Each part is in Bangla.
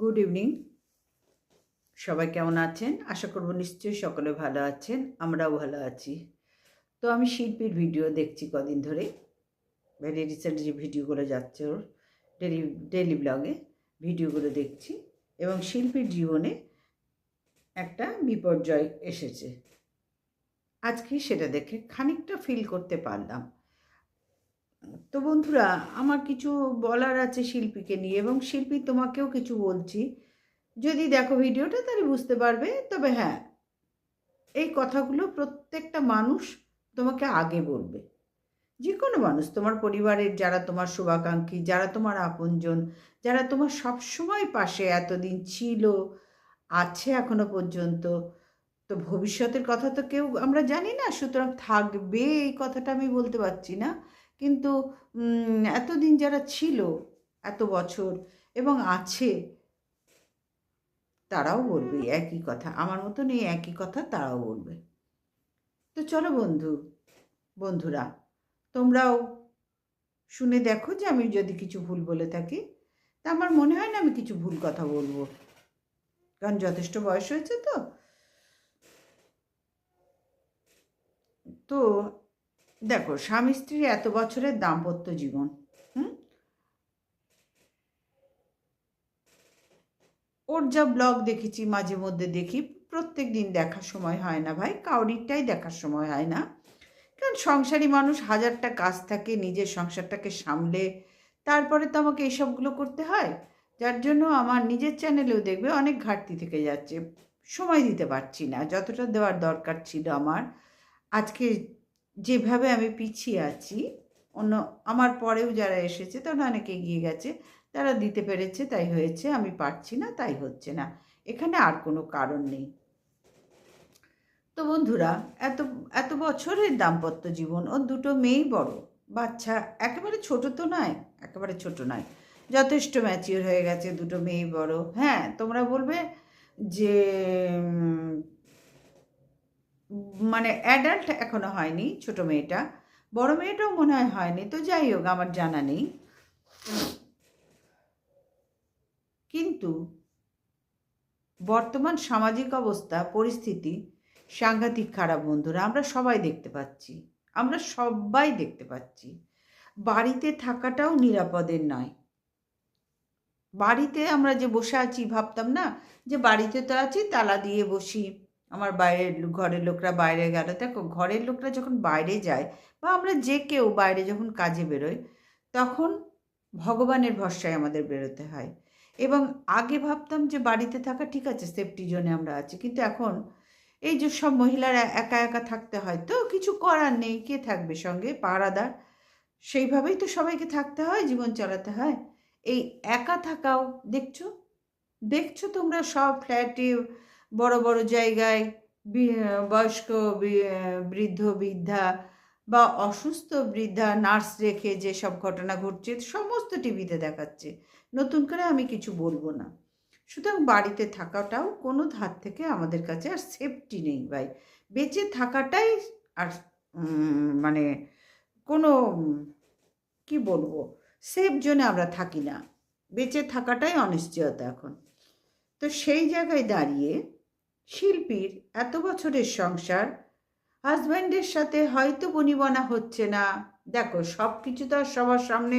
গুড ইভিনিং সবাই কেমন আছেন? আশা করব নিশ্চয়ই সকলে ভালো আছেন, আমরাও ভালো আছি। তো আমি শিল্পীর ভিডিও দেখছি কদিন ধরে। ভেরি রিসেন্ট যে ভিডিওগুলো যাচ্ছে ওর ডেলি ডেলি ব্লগে ভিডিওগুলো দেখছি এবং শিল্পীর জীবনে একটা বিপর্যয় এসেছে। আজকে সেটা দেখে খানিকটা ফিল করতে পারলাম। তো বন্ধুরা, আমার কিছু বলার আছে শিল্পীকে নিয়ে এবং শিল্পী তোমাকেও কিছু বলছি। যদি দেখো ভিডিওটা তাহলে বুঝতে পারবে, তবে হ্যাঁ এই কথাগুলো প্রত্যেকটা মানুষ তোমাকে আগে বলবে। যে কোনো মানুষ, তোমার পরিবারের যারা তোমার শুভাকাঙ্ক্ষী, যারা তোমার আপনজন, যারা তোমার সবসময় পাশে এতদিন ছিল, আছে এখনও পর্যন্ত, তো ভবিষ্যতের কথা তো কেউ, আমরা জানি না, সুতরাং থাকবে, এই কথাটা আমি বলতে পারছি না। কিন্তু এতদিন যারা ছিল, এত বছর, এবং আছে, তারাও বলবে একই কথা। আমার মতন এই একই কথা তারাও বলবে। তো চলো বন্ধু, বন্ধুরা, তোমরাও শুনে দেখো যে আমি যদি কিছু ভুল বলে থাকি। তা আমার মনে হয় না আমি কিছু ভুল কথা বলব। কারণ যথেষ্ট বয়স হয়েছে তো। তো দেখো, স্বামী স্ত্রীর এত বছরের দাম্পত্য জীবন, হুম? ওর যা ব্লগ দেখেছি, মাঝে মধ্যে দেখি, প্রত্যেক দিন দেখার সময় হয় না ভাই, কাউরিরটাই দেখার সময় হয় না। কারণ সংসারী মানুষ হাজারটা কাজ থাকে, নিজের সংসারটাকে সামলে, তারপরে তো আমাকে এইসবগুলো করতে হয়। যার জন্য আমার নিজের চ্যানেলেও দেখবে অনেক ঘাটতি থেকে যাচ্ছে। সময় দিতে পারছি না, যতটা দেওয়ার দরকার ছিল আমার। আজকে যেভাবে আমি পিছিয়ে আছি, অন্য, আমার পরেও যারা এসেছে তারা অনেকে এগিয়ে গেছে, তারা দিতে পেরেছে, তাই হয়েছে, আমি পারছি না, তাই হচ্ছে না। এখানে আর কোনো কারণ নেই। তো বন্ধুরা, এত এত বছরের দাম্পত্য জীবন ওর দুটো মেয়েই বড়, বাচ্চা একেবারে ছোট তো নয়, একেবারে ছোট নয়, যথেষ্ট ম্যাচিওর হয়ে গেছে, দুটো মেয়েই বড়। হ্যাঁ তোমরা বলবে যে মানে অ্যাডাল্ট এখনও হয়নি, ছোট মেয়েটা। বড় মেয়েটাও মনে হয় হয়নি, তো যাই হোক, আমার জানা নেই। কিন্তু বর্তমান সামাজিক অবস্থা, পরিস্থিতি, সাংঘাতিক খারাপ বন্ধুরা, আমরা সবাই দেখতে পাচ্ছি। আমরা সবাই দেখতে পাচ্ছি। বাড়িতে থাকাটাও নিরাপদের নয়। বাড়িতে আমরা যে বসে আছি, ভাবতাম না যে বাড়িতে তো আছি, তালা দিয়ে বসি। আমার বাইরের ঘরের লোকরা বাইরে গেল। দেখো, ঘরের লোকরা যখন বাইরে যায় বা আমরা যে কেউ বাইরে যখন কাজে বেরোই, তখন ভগবানের ভরসায় আমাদের বেরোতে হয়। এবং আগে ভাবতাম যে বাড়িতে থাকা ঠিক আছে সেফটি জোনে আমরা আছি। কিন্তু এখন এই যে সব মহিলারা একা একা থাকতে হয় তো কিছু করার নেই, কে থাকবে সঙ্গে? পাহারাদার। সেইভাবেই তো সবাইকে থাকতে হয়, জীবন চালাতে হয়। এই একা থাকাও, দেখছ? দেখছ তোমরা সব ফ্ল্যাটে বড় বড় জায়গায় বয়স্ক বৃদ্ধ, বৃদ্ধা বা অসুস্থ বৃদ্ধা, নার্স রেখে যে সব ঘটনা ঘটছে, সমস্ত টিভিতে দেখাচ্ছে। নতুন করে আমি কিছু বলব না। সুতরাং বাড়িতে থাকাটাও কোনো ধার থেকে আমাদের কাছে আর সেফটি নেই ভাই। বেঁচে থাকাটাই আর মানে কোনো, কি বলব সেফ জোনে আমরা থাকি না। বেঁচে থাকাটাই অনিশ্চয়তা এখন। তো সেই জায়গায় দাঁড়িয়ে শিল্পীর এত বছরের সংসার হাজব্যান্ডের সাথে হয়তো বনিবনা হচ্ছে না। দেখো সব কিছু তো আর সবার সামনে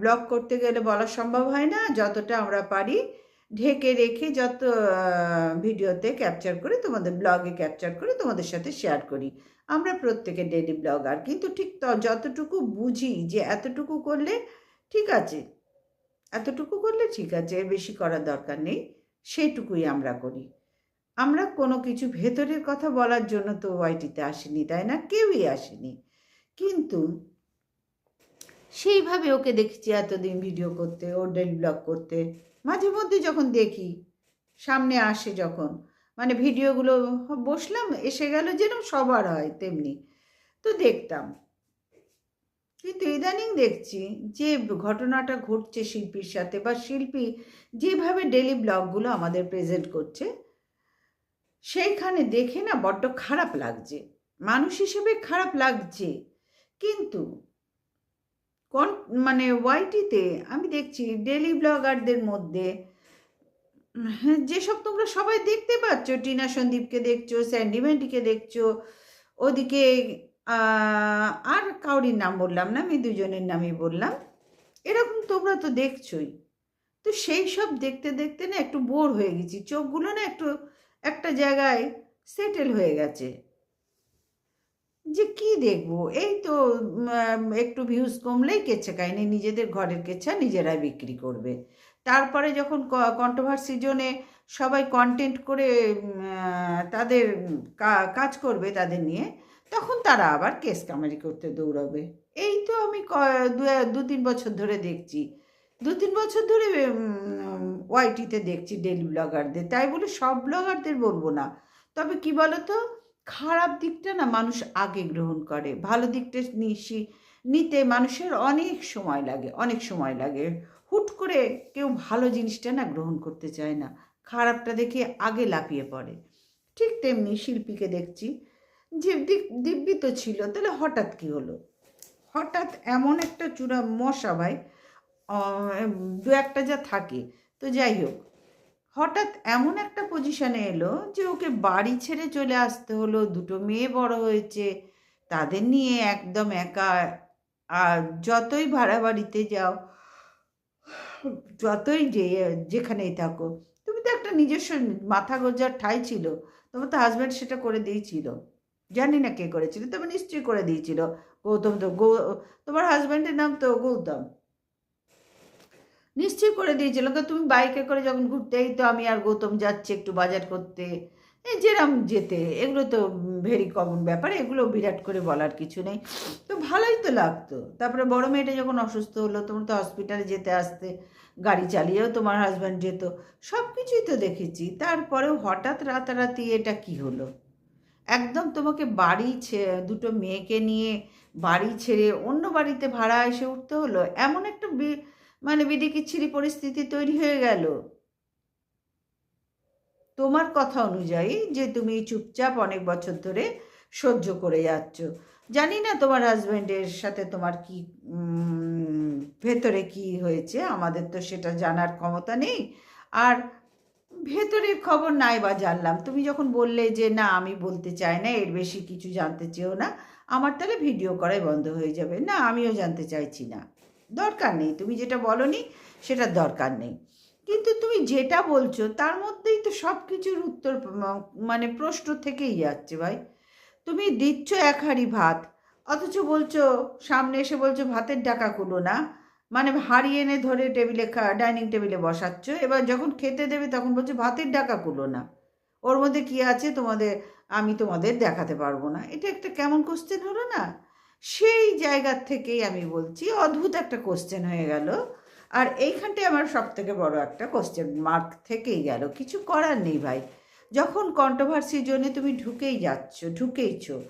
ব্লগ করতে গেলে বলা সম্ভব হয় না। যতটা আমরা পারি ঢেকে রেখে যত ভিডিওতে ক্যাপচার করে, তোমাদের ব্লগে ক্যাপচার করে তোমাদের সাথে শেয়ার করি। আমরা প্রত্যেকে ডেলি ব্লগার কিন্তু ঠিক ত, যতটুকু বুঝি যে এতটুকু করলে ঠিক আছে, এতটুকু করলে ঠিক আছে, এর বেশি করার দরকার নেই, সেইটুকুই আমরা করি। আমরা কোনো কিছু ভেতরের কথা বলার জন্য তো ওয়াইটিতে আসেনি, তাই না? কেউই আসেনি। কিন্তু সেইভাবে ওকে দেখেছি এতদিন ভিডিও করতে ওর ডেলি ব্লগ করতে। মাঝে মধ্যে যখন দেখি, সামনে আসে যখন মানে ভিডিওগুলো বসলাম, এসে গেল যেরকম সবার হয় তেমনি। তো দেখতাম। কিন্তু ইদানিং দেখছি যে ঘটনাটা ঘটছে শিল্পীর সাথে বা শিল্পী যেভাবে ডেলি ব্লগগুলো আমাদের প্রেজেন্ট করছে সেইখানে দেখে না বড্ড খারাপ লাগছে। মানুষ হিসেবে খারাপ লাগছে। কিন্তু কোন মানে ওয়াইটিতে আমি দেখছি ডেলি ব্লগারদের মধ্যে হ্যাঁ, যেসব তোমরা সবাই দেখতে পাচ্ছ টিনা সন্দীপকে দেখছ স্যান্ডিমেন্টিকে দেখছ ওদিকে আর কাউরির নাম বললাম না আমি দুজনের নামই বললাম এরকম তোমরা তো দেখছোই। তো সেই সব দেখতে দেখতে না একটু বোর হয়ে গেছি চোখগুলো না একটু একটা জায়গায় সেটেল হয়ে গেছে। যে কি দেখব? এই তো একটু ভিউজ কমলেই কেচ্ছা কাহিনী নিজেদের ঘরের কেচ্ছা নিজেরাই বিক্রি করবে। তারপরে যখন কন্ট্রোভার্সি জোনে সবাই কন্টেন্ট করে তাদের কাজ করবে তাদের নিয়ে, তখন তারা আবার কেস কামারি করতে দৌড়াবে। এই তো আমি দু তিন বছর ধরে দেখছি। দু তিন বছর ধরে ওয়াইটিতে দেখছি ডেলি ব্লগারদের তাই বলে সব ব্লগারদের বলব না। তবে কি বলতো? খারাপ দিকটা না মানুষ আগে গ্রহণ করে। ভালো দিকটা নিশি, নিতে মানুষের অনেক সময় লাগে, অনেক সময় লাগে। হুট করে কেউ ভালো জিনিসটা না গ্রহণ করতে চায় না। খারাপটা দেখে আগে লাফিয়ে পড়ে। ঠিক তেমনি শিল্পীকে দেখছি যে দিব্যি তো ছিল, তাহলে হঠাৎ কি হলো? হঠাৎ এমন একটা চূড়া মশা ভাই দু একটা যা থাকে। তো যাই হোক, হঠাৎ এমন একটা পজিশনে এলো যে ওকে বাড়ি ছেড়ে চলে আসতে হলো, দুটো মেয়ে বড় হয়েছে, তাদের নিয়ে একদম একা, আর যতই ভাড়া বাড়িতে যাও, যতই যে, যেখানেই থাকো, তুমি তো একটা নিজস্ব মাথা গোজার ঠাই ছিল, তোমার তো হাজব্যান্ড সেটা করে দিয়েছিল। জানি না কে করেছিল, তবে নিশ্চয়ই করে দিয়েছিল। গৌতম তো, গৌ, তোমার হাজব্যান্ডের নাম তো গৌতম। নিশ্চয়ই করে দিয়েছিল। কারণ তুমি বাইকে করে যখন ঘুরতে এই তো আমি আর গৌতম যাচ্ছি একটু বাজার করতে। যেরাম যেতে, এগুলো তো ভেরি কমন ব্যাপার, এগুলো বিরাট করে বলার কিছু নেই। তো ভালোই তো লাগতো। তারপরে বড় মেয়েটা যখন অসুস্থ হলো তোমার তো হসপিটালে যেতে আসতে, গাড়ি চালিয়েও তোমার হাজব্যান্ড যেত। সব কিছুই তো দেখেছি। তারপরেও হঠাৎ রাতারাতি এটা কি হলো? একদম তোমাকে বাড়ি দুটো মেয়েকে নিয়ে বাড়ি ছেড়ে অন্য বাড়িতে ভাড়া এসে উঠতে হলো? এমন একটা মানে বিদিকিচ্ছিরি পরিস্থিতি তৈরি হয়ে গেল। তোমার কথা অনুযায়ী যে তুমি চুপচাপ অনেক বছর ধরে সহ্য করে যাচ্ছ, জানি না তোমার হাজবেন্ডের সাথে তোমার কি ভেতরে কি হয়েছে, আমাদের তো সেটা জানার ক্ষমতা নেই। আর ভেতরের খবর নাই বা জানলাম। তুমি যখন বললে যে, না, আমি বলতে চাই না, এর বেশি কিছু জানতে চেও না, আমার তাহলে ভিডিও করাই বন্ধ হয়ে যাবে। না, আমিও জানতে চাইছি না। দরকার নেই। তুমি যেটা বলনি, সেটার দরকার নেই। কিন্তু তুমি যেটা বলছো, তার মধ্যেই তো সব কিছুর উত্তর মানে প্রশ্ন থেকেই যাচ্ছে ভাই। তুমি দিচ্ছ এক হাঁড়ি ভাত, অথচ বলছো, সামনে এসে বলছো ভাতের ডাকা কুলো না। মানে হাড়ি এনে ধরে টেবিলে ডাইনিং টেবিলে বসাচ্ছ। এবার যখন খেতে দেবে তখন বলছো ভাতের ডাকা কুলো না। ওর মধ্যে কি আছে তোমাদের, আমি তোমাদের দেখাতে পারব না। এটা একটা কেমন কোশ্চেন হলো না? সেই জায়গার থেকেই আমি বলছি, অদ্ভুত একটা কোশ্চেন হয়ে গেল। আর এইখানটায় আমার সব থেকে বড় একটা কোশ্চেন মার্ক থেকেই গেল। কিছু করার নেই ভাই। যখন কন্ট্রোভার্সির জন্য তুমি ঢুকেই যাচ্ছ, ঢুকেইছো,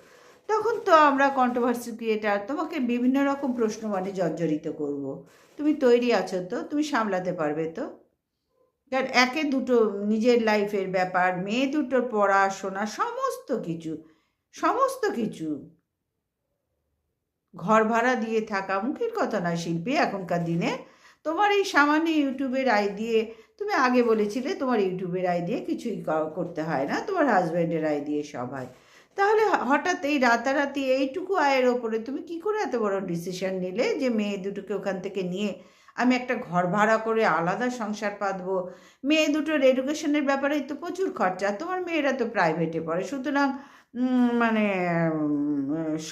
তখন তো আমরা কন্ট্রোভার্সি ক্রিয়েটার তোমাকে বিভিন্ন রকম প্রশ্ন মানে জর্জরিত করব। তুমি তৈরি আছো তো, তুমি সামলাতে পারবে তো? কারণ একে দুটো নিজের লাইফের ব্যাপার, মেয়ে দুটোর পড়াশোনা, সমস্ত কিছু সমস্ত কিছু ঘর ভাড়া দিয়ে থাকা মুখের কথা নয়, শিল্পী। এখনকার দিনে তোমার এই সামান্য ইউটিউবের আয় দিয়ে, তুমি আগে বলেছিলে তোমার ইউটিউবের আয় দিয়ে কিছুই করতে হয় না, তোমার হাজব্যান্ডের আয় দিয়ে সব হয়। তাহলে হঠাৎ এই রাতারাতি এইটুকু আয়ের ওপরে তুমি কি করে এত বড় ডিসিশন নিলে যে মেয়ে দুটোকে ওখান থেকে নিয়ে আমি একটা ঘর ভাড়া করে আলাদা সংসার পাতবো? মেয়ে দুটোর এডুকেশনের ব্যাপারে তো প্রচুর খরচা, তোমার মেয়েরা তো প্রাইভেটে পড়ে। সুতরাং মানে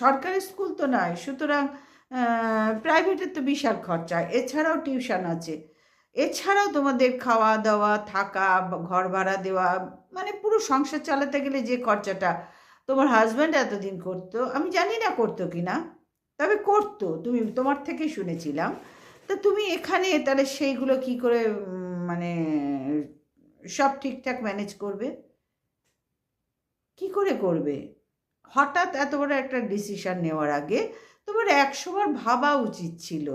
সরকারি স্কুল তো নয় সুতরাং প্রাইভেটের তো বিশাল খরচা, এছাড়াও টিউশন আছে। এছাড়াও তোমাদের খাওয়া দাওয়া থাকা ঘর ভাড়া দেওয়া মানে পুরো সংসার চালাতে গেলে যে খরচাটা তোমার হাজব্যান্ড এতদিন করতো, আমি জানি না করতো কি না তবে করতো, তুমি তোমার থেকে শুনেছিলাম। তা তুমি এখানে তাহলে সেইগুলো কি করে মানে সব ঠিকঠাক ম্যানেজ করবে? কি করে করবে? হঠাৎ এত বড় একটা ডিসিশন নেওয়ার আগে তোমার একশোবার ভাবা উচিত ছিল।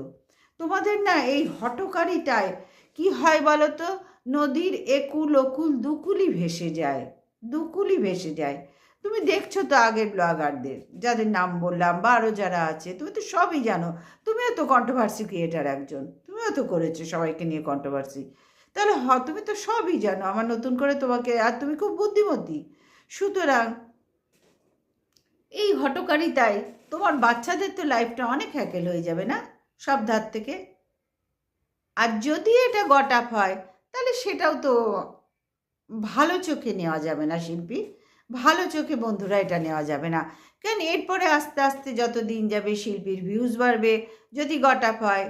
তোমাদের না এই হটকারিতায় কি হয় বলো তো নদীর একুল ওকুল দুকুলি ভেসে যায় দুকুলি ভেসে যায়। তুমি দেখছ তো আগের ব্লগারদের, যাদের নাম বললাম বা আরও যারা আছে, তুমি তো সবই জানো, তুমিও তো কন্ট্রোভার্সি ক্রিয়েটার একজন, তুমিও তো করেছ সবাইকে নিয়ে কন্ট্রোভার্সি তাহলে হ, তুমি তো সবই জানো, আমার নতুন করে তোমাকে, আর তুমি খুব বুদ্ধিমতী। সুতরাং এই হটকারিতায় তোমার বাচ্চাদের তো লাইফটা অনেক হ্যাকেল হয়ে যাবে না? সব ধার থেকে। আর যদি এটা গট আপ হয়, তাহলে সেটাও তো ভালো চোখে নেওয়া যাবে না শিল্পী। ভালো চোখে বন্ধুরা এটা নেওয়া যাবে না। কেন? এরপরে আস্তে আস্তে যত দিন যাবে শিল্পীর ভিউজ বাড়বে। যদি গট আপ হয়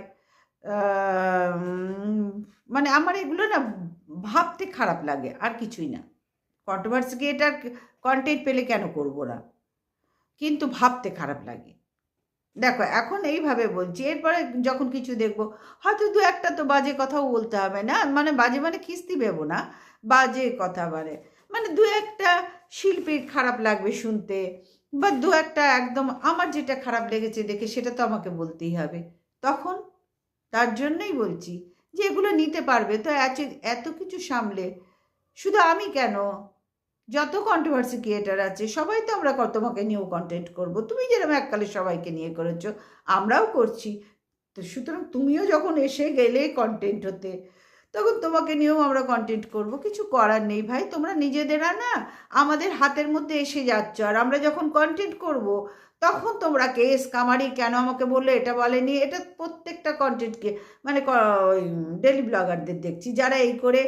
মানে আমার এগুলো না ভাবতে খারাপ লাগে, আর কিছুই না। কন্ট্রোভার্সি এটার কন্টেন্ট পেলে কেন করব না? কিন্তু ভাবতে খারাপ লাগে। দেখো, এখন এইভাবে বলছি, এরপরে যখন কিছু দেখব, হয়তো দু একটা তো বাজে কথাও বলতে হবে না মানে বাজে মানে খিস্তি ভেবো না, বাজে কথা মানে মানে দু একটা শিল্পীর খারাপ লাগবে শুনতে, বা দু একটা একদম আমার যেটা খারাপ লেগেছে দেখে সেটা তো আমাকে বলতেই হবে। তখন তার জন্যই বলছি যে এগুলো নিতে পারবে, তো এত কিছু সামলে, শুধু আমি কেন যত কন্ট্রোভার্সি ক্রিয়েটার আছে, সবাই তো আমরা তোমাকে নিয়েও কন্টেন্ট করব। তুমি যেরকম এককালে সবাইকে নিয়ে করেছ, আমরাও করছি। তো সুতরাং তুমিও যখন এসে গেলে কন্টেন্ট হতে, তখন তোমাকে নিয়েও আমরা কন্টেন্ট করব। কিছু করার নেই ভাই, তোমরা নিজেদেরা না, আমাদের হাতের মধ্যে এসে যাচ্ছ। আর আমরা যখন কন্টেন্ট করব, তখন তোমরা কেস কামারি কেন আমাকে বললে, এটা বলেনি? এটা প্রত্যেকটা কন্টেন্টকে মানে ডেলি ব্লগারদের দেখছি, যারা এই করে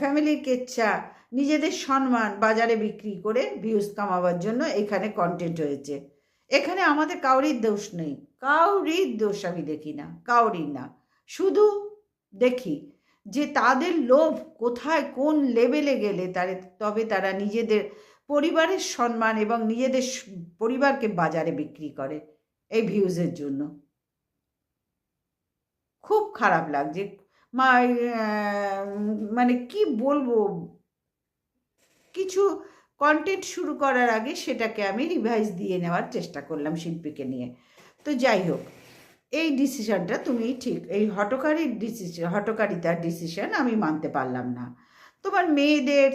ফ্যামিলির কেচ্ছা নিজেদের সম্মান বাজারে বিক্রি করে ভিউজ কামাবার জন্য এখানে কন্টেন্ট হয়েছে। এখানে আমাদের কাউরির দোষ নেই। কাউরির দোষ আমি দেখি না, কাউরির না। শুধু দেখি যে তাদের লোভ কোথায়, কোন লেভেলে গেলে তারে, তবে তারা নিজেদের পরিবারের সম্মান এবং নিজেদের পরিবারকে বাজারে বিক্রি করে এই ভিউজের জন্য। খুব খারাপ লাগছে। মানে কি বলব? কিছু কন্টেন্ট শুরু করার আগে সেটাকে আমি রিভাইজ দিয়ে নেওয়ার চেষ্টা করলাম শিল্পীকে নিয়ে। তো যাই হোক, এই ডিসিশনটা তুমি ঠিক, এই হটকারীর ডিসিশন হটকারিতার ডিসিশন আমি মানতে পারলাম না। তোমার মেয়েদের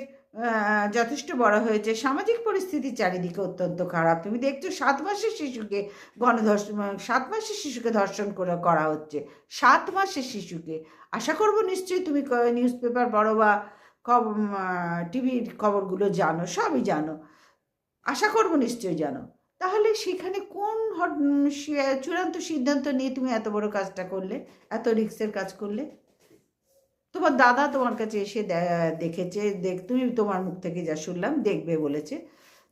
যথেষ্ট বড় হয়েছে, সামাজিক পরিস্থিতি চারিদিকে অত্যন্ত খারাপ। তুমি দেখছ সাত মাসের শিশুকে গণধর্ষণ সাত মাসের শিশুকে ধর্ষণ করে, করা হচ্ছে। সাত মাসের শিশুকে। আশা করব নিশ্চয়ই তুমি নিউজ পেপার পড়ো বা টিভির খবরগুলো জানো, সবই জানো। আশা করব নিশ্চয়ই জানো। তাহলে সেখানে কোন চূড়ান্ত সিদ্ধান্ত নিয়ে তুমি এত বড় কাজটা করলে, এত রিক্সের কাজ করলে? তোমার দাদা তোমার কাছে এসে দেখেছে, দেখ, তুমি তোমার মুখ থেকে যা শুনলাম, দেখবে বলেছে।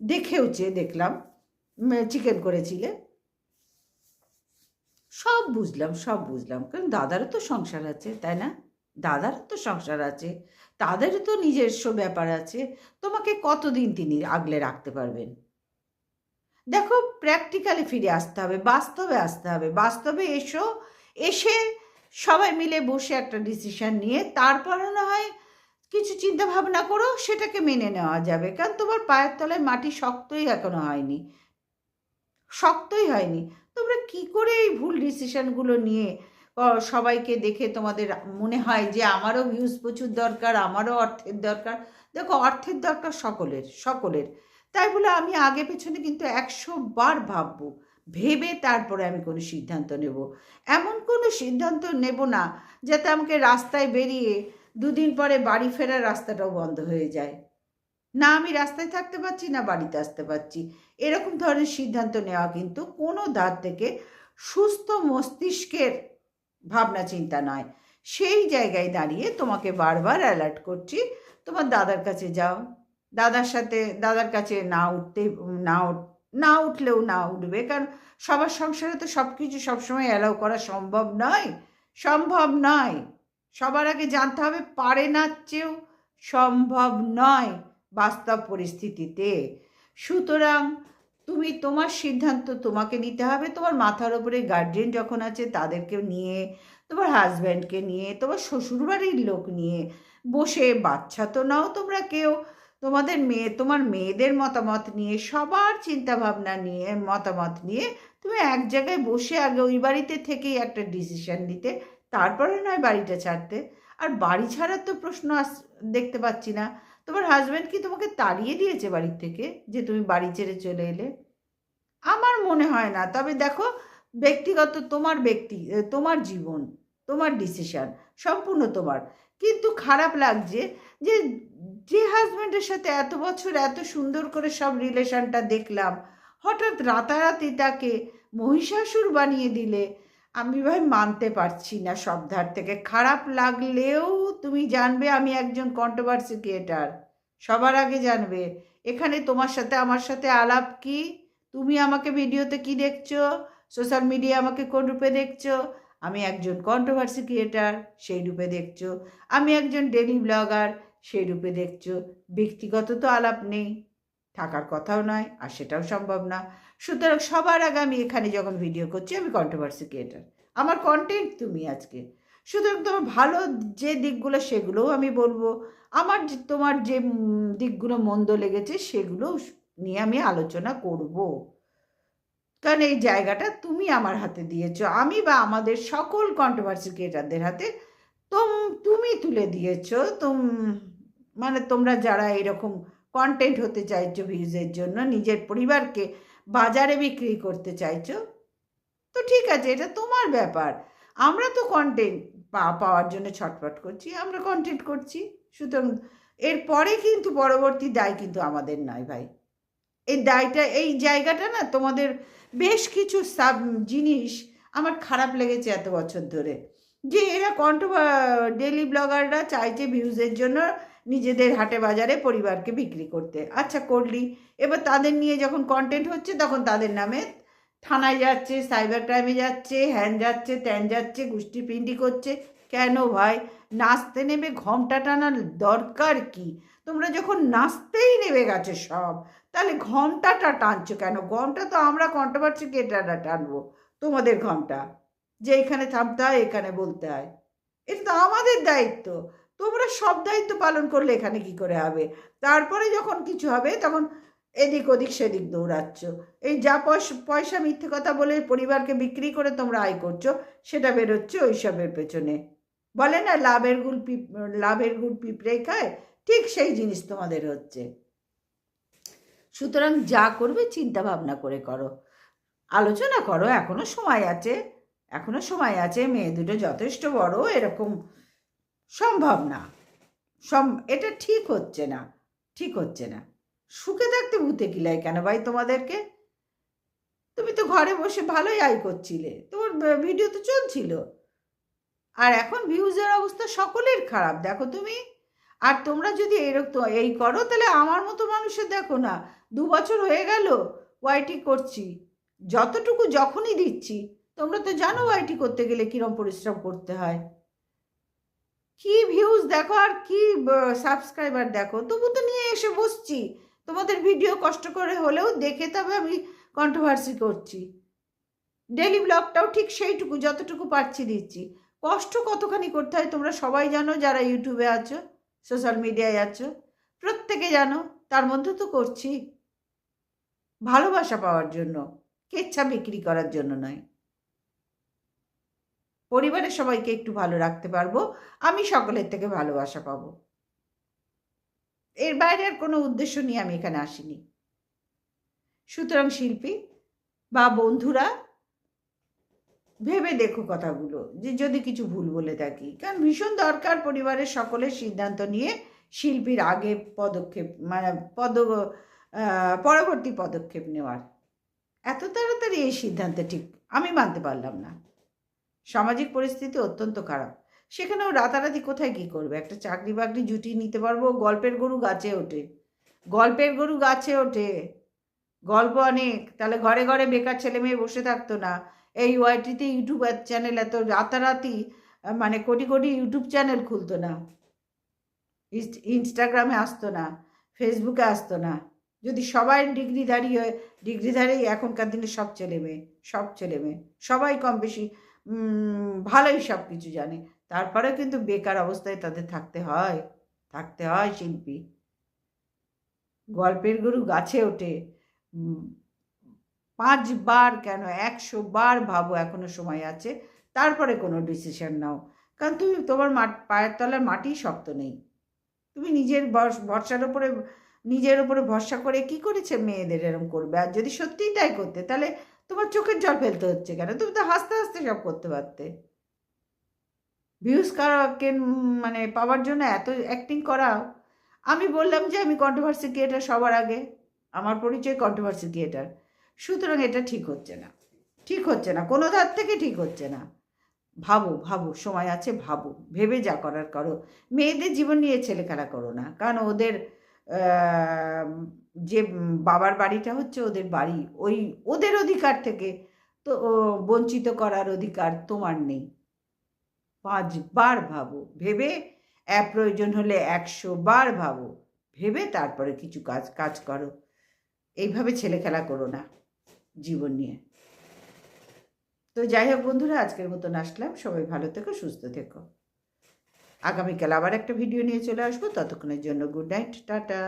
দেখেওছে, দেখলাম চিকেন করেছিলে। সব বুঝলাম সব বুঝলাম। কারণ দাদারও তো সংসার আছে, তাই না? দাদারও তো সংসার আছে। তাদেরও তো নিজস্ব ব্যাপার আছে। তোমাকে কতদিন তিনি আগলে রাখতে পারবেন? দেখো প্র্যাকটিক্যালি ফিরে আসতে হবে, বাস্তবে আসতে হবে। বাস্তবে এসো, এসে সবাই মিলে বসে একটা ডিসিশন নিয়ে তারপরে না হয় কিছু চিন্তা ভাবনা করো, সেটাকে মেনে নেওয়া যাবে। কারণ তোমার পায়ের তলায় মাটি শক্তই এখনও হয়নি। শক্তই হয়নি। তোমরা কি করে এই ভুল ডিসিশনগুলো নিয়ে সবাইকে দেখে তোমাদের মনে হয় যে আমারও ভিউজ প্রচুর দরকার, আমারও অর্থের দরকার। দেখো, অর্থের দরকার সকলের সকলের। তাই বলে আমি আগে পেছনে কিন্তু একশো বার ভাববো। ভেবে তারপরে আমি কোনো সিদ্ধান্ত নেব। এমন কোনো সিদ্ধান্ত নেব না যাতে আমাকে রাস্তায় বেরিয়ে দুদিন পরে বাড়ি ফেরার রাস্তাটাও বন্ধ হয়ে যায়। না, আমি রাস্তায় থাকতে পারছি না, বাড়িতে আসতে পারছি। এরকম ধরনের সিদ্ধান্ত নেওয়া কিন্তু কোনো ধার থেকে সুস্থ মস্তিষ্কের ভাবনা চিন্তা নয়। সেই জায়গায় দাঁড়িয়ে তোমাকে বারবার অ্যালার্ট করছি, তোমার দাদার কাছে যাও। দাদার সাথে, দাদার কাছে না উঠতে, না না উঠলেও না উঠবে, কারণ সবার সংসারে তো সব কিছু সবসময় অ্যালাউ করা সম্ভব নয়। সম্ভব নয়। সবার আগে জানতে হবে, পারে না চেয়েও সম্ভব নয় বাস্তব পরিস্থিতিতে। সুতরাং তুমি তোমার সিদ্ধান্ত তোমাকে নিতে হবে। তোমার মাথার ওপরে গার্জেন যখন আছে তাদেরকে নিয়ে, তোমার হাজব্যান্ডকে নিয়ে, তোমার শ্বশুরবাড়ির লোক নিয়ে বসে বাচ্চা তো নাও তোমরা কেউ। তোমাদের মেয়ে, তোমার মেয়েদের মতামত নিয়ে, সবার চিন্তা ভাবনা নিয়ে, মতামত নিয়ে তুমি এক জায়গায় বসে আগে ওই বাড়িতে থেকেই একটা ডিসিশন নিতে, তারপরে নয় বাড়িটা ছাড়তে। আর বাড়ি ছাড়ার তো প্রশ্ন আস, দেখতে পাচ্ছি না। তোমার হাজব্যান্ড কি তোমাকে তাড়িয়ে দিয়েছে বাড়ির থেকে যে তুমি বাড়ি ছেড়ে চলে এলে? আমার মনে হয় না। তবে দেখো, ব্যক্তিগত তোমার ব্যক্তি তোমার জীবন, তোমার ডিসিশান সম্পূর্ণ তোমার। কিন্তু খারাপ লাগছে যে যে হাজব্যান্ডের সাথে এত বছর এত সুন্দর করে সব রিলেশনটা দেখলাম, হঠাৎ রাতারাতি তাকে মহিষাসুর বানিয়ে দিলে, আমি ভাই মানতে পারছি না সব ধার থেকে। খারাপ লাগলেও তুমি জানবে আমি একজন কন্ট্রোভার্সি ক্রিয়েটার সবার আগে জানবে। এখানে তোমার সাথে আমার সাথে আলাপ কি? তুমি আমাকে ভিডিওতে কি দেখছ? সোশ্যাল মিডিয়া আমাকে কোন রূপে দেখছ? আমি একজন কন্ট্রোভার্সি ক্রিয়েটার সেই রূপে দেখছ। আমি একজন ডেলি ব্লগার সেই রূপে দেখছ। ব্যক্তিগত তো আলাপ নেই, থাকার কথাও নয়, আর সেটাও সম্ভব না। সুতরাং সবার আগে আমি এখানে যখন ভিডিও করছি, আমি কন্ট্রোভার্সি ক্রিয়েটার আমার কন্টেন্ট তুমি আজকে সুতরাং তোমার ভালো যে দিকগুলো সেগুলোও আমি বলব। আমার তোমার যে দিকগুলো মন্দ লেগেছে সেগুলো নিয়ে আমি আলোচনা করব। কারণ এই জায়গাটা তুমি আমার হাতে দিয়েছ। আমি বা আমাদের সকল কন্ট্রোভার্সি ক্রিয়েটারদের হাতে তোম, তুমি তুলে দিয়েছ। তুম মানে তোমরা যারা এরকম কন্টেন্ট হতে চাইছো ভিউজের জন্য, নিজের পরিবারকে বাজারে বিক্রি করতে চাইছো, তো ঠিক আছে, এটা তোমার ব্যাপার। আমরা তো কন্টেন্ট পাওয়ার জন্য ছটফট করছি, আমরা কন্টেন্ট করছি। সুতরাং এরপরে কিন্তু পরবর্তী দায় কিন্তু আমাদের নয় ভাই। এই দায়টা, এই জায়গাটা না তোমাদের বেশ কিছু সাব জিনিস আমার খারাপ লেগেছে এত বছর ধরে। যে এরা কন্ট ডেলি ব্লগাররা চাইছে ভিউজের জন্য নিজেদের হাটে বাজারে পরিবারকে বিক্রি করতে। আচ্ছা করলি। এবার তাদের নিয়ে যখন কন্টেন্ট হচ্ছে তখন তাদের নামে থানায় যাচ্ছে সাইবার ক্রাইমে যাচ্ছে হ্যান যাচ্ছে ত্যান যাচ্ছে গুষ্টি পিন্ডি করছে। কেন ভাই? নাচতে নেবে ঘমটা টানার দরকার কি? তোমরা যখন নাচতেই নেবে গেছে সব, তাহলে ঘমটাটা টানছো কেন? ঘমটা তো আমরা কন্ট্রোভার্সি কেটারা টানবো, তোমাদের ঘমটা। যে এখানে থামতে হয়, এখানে বলতে হয়। এটা তো আমাদের দায়িত্ব। তোমরা সব দায়িত্ব পালন করলে এখানে কি করে হবে? তারপরে যখন কিছু হবে, তখন এদিক ওদিক, সেদিক দৌড়াচ্ছ। এই যা পয়সা পয়সা মিথ্যে কথা বলে পরিবারকে বিক্রি করে তোমরা আয় করছ, সেটা বেরোচ্ছে ওইসবের পেছনে। বলে না, লাভের গুল পিপ, লাভের গুল পিঁপড়ে খায়, ঠিক সেই জিনিস তোমাদের হচ্ছে। সুতরাং যা করবে চিন্তা ভাবনা করে করো। আলোচনা করো, এখনও সময় আছে, এখনও সময় আছে, মেয়ে দুটো যথেষ্ট বড়, এরকম সম্ভব না। সম, এটা ঠিক হচ্ছে না, ঠিক হচ্ছে না। সুখে থাকতে ভূতে কিলাই কেন ভাই তোমাদেরকে? তুমি তো ঘরে বসে ভালোই আয় করছিলে। তোমার ভিডিও তো চলছিল। আর এখন ভিউজের অবস্থা সকলের খারাপ। দেখো তুমি। আর তোমরা যদি এরকম এই করো, তাহলে আমার মতো মানুষের দেখো না, দু বছর হয়ে গেল ওয়াইটি করছি। যতটুকু যখনই দিচ্ছি, তোমরা তো জানো ওয়াইটি করতে গেলে কিরম পরিশ্রম করতে হয়। কি ভিউজ দেখো আর কি সাবস্ক্রাইবার দেখো। তবু তো নিয়ে এসে বসছি। তোমাদের ভিডিও কষ্ট করে হলেও দেখে তবে আমি কন্ট্রোভার্সি করছি। ডেলি ব্লগটাও ঠিক সেইটুকু, যতটুকু পারছি দিচ্ছি। কষ্ট কতখানি করতে হয় তোমরা সবাই জানো, যারা ইউটিউবে আছো সোশ্যাল মিডিয়ায় আছো, প্রত্যেকে জানো, তার মধ্যে তো করছি। ভালোবাসা পাওয়ার জন্য, কেচ্ছা বিক্রি করার জন্য নয়। পরিবারের সবাইকে একটু ভালো রাখতে পারব, আমি সকলের থেকে ভালোবাসা পাবো। এর বাইরে আর কোনো উদ্দেশ্য নিয়ে আমি এখানে আসিনি। সুতরাং শিল্পী বা বন্ধুরা, ভেবে দেখো কথাগুলো, যে যদি কিছু ভুল বলে থাকি। কারণ ভীষণ দরকার পরিবারের সকলের সিদ্ধান্ত নিয়ে শিল্পীর আগে পদক্ষেপ মানে পদ পরবর্তী পদক্ষেপ নেওয়ার। এত তাড়াতাড়ি এই সিদ্ধান্তে ঠিক আমি মানতে পারলাম না। সামাজিক পরিস্থিতি অত্যন্ত খারাপ। সেখানেও রাতারাতি কোথায় কি করবে? একটা চাকরি বাকরি জুটি নিতে পারব, গল্পের গরু গাছে ওঠে। গল্পের গরু গাছে ওঠে। গল্প অনেক। তাহলে ঘরে ঘরে বেকার ছেলে মেয়ে বসে থাকতো না। এই ওয়াইটিতে ইউটিউব চ্যানেল এত রাতারাতি মানে কোটি কোটি ইউটিউব চ্যানেল খুলতো না। ইনস্ট- ইনস্টাগ্রামে আসতো না। ফেসবুকে আসতো না। যদি সবাই ডিগ্রিধারী হয়, ডিগ্রিধারী এখনকার দিনে সব ছেলে মেয়ে, সব ছেলে মেয়ে, সবাই কম বেশি ভালোই সব কিছু জানে। তারপরেও কিন্তু বেকার অবস্থায় তাদের থাকতে হয় থাকতে হয় শিল্পী। গল্পের গরু গাছে ওঠে পাঁচবার কেন একশো বার ভাবো এখনও সময় আছে, তারপরে কোনো ডিসিশন নাও। কারণ তুমি, তোমার পায়ের তলার মাটি শক্ত নেই। তুমি নিজের ভরসার ওপরে নিজের ওপরে ভরসা করে কি করেছে মেয়েদের এরম করবে? আর যদি সত্যিই তাই করতে, তাহলে তোমার চোখের জল ফেলতে হচ্ছে কেন? তুমি তো হাসতে হাসতে সব করতে পারতে। ভিউজ কারাকে মানে পাওয়ার জন্য এত অ্যাক্টিং করাও, আমি বললাম যে আমি কন্ট্রোভার্সি ক্রিয়েটার সবার আগে, আমার পরিচয় কন্ট্রোভার্সি ক্রিয়েটার সুতরাং এটা ঠিক হচ্ছে না, ঠিক হচ্ছে না, কোনো ধার থেকে ঠিক হচ্ছে না। ভাবো ভাবো, সময় আছে, ভাবো, ভেবে যা করার করো। মেয়েদের জীবন নিয়ে ছেলে খেলা করো না, কারণ ওদের যে বাবার বাড়িটা হচ্ছে ওদের বাড়ি, ওই, ওদের অধিকার থেকে তো বঞ্চিত করার অধিকার তোমার নেই। পাঁচবার ভাবো। ভেবে প্রয়োজন হলে একশো বার ভাবো। ভেবে তারপরে কিছু কাজ কাজ করো। এইভাবে ছেলে খেলা করো না জীবন নিয়ে। তো যাই হোক বন্ধুরা, আজকের মতন আসলাম। সবাই ভালো থেকো, সুস্থ থেকো। আগামীকাল আবার একটা ভিডিও নিয়ে চলে আসব। ততক্ষণের জন্য গুড নাইট টাটা।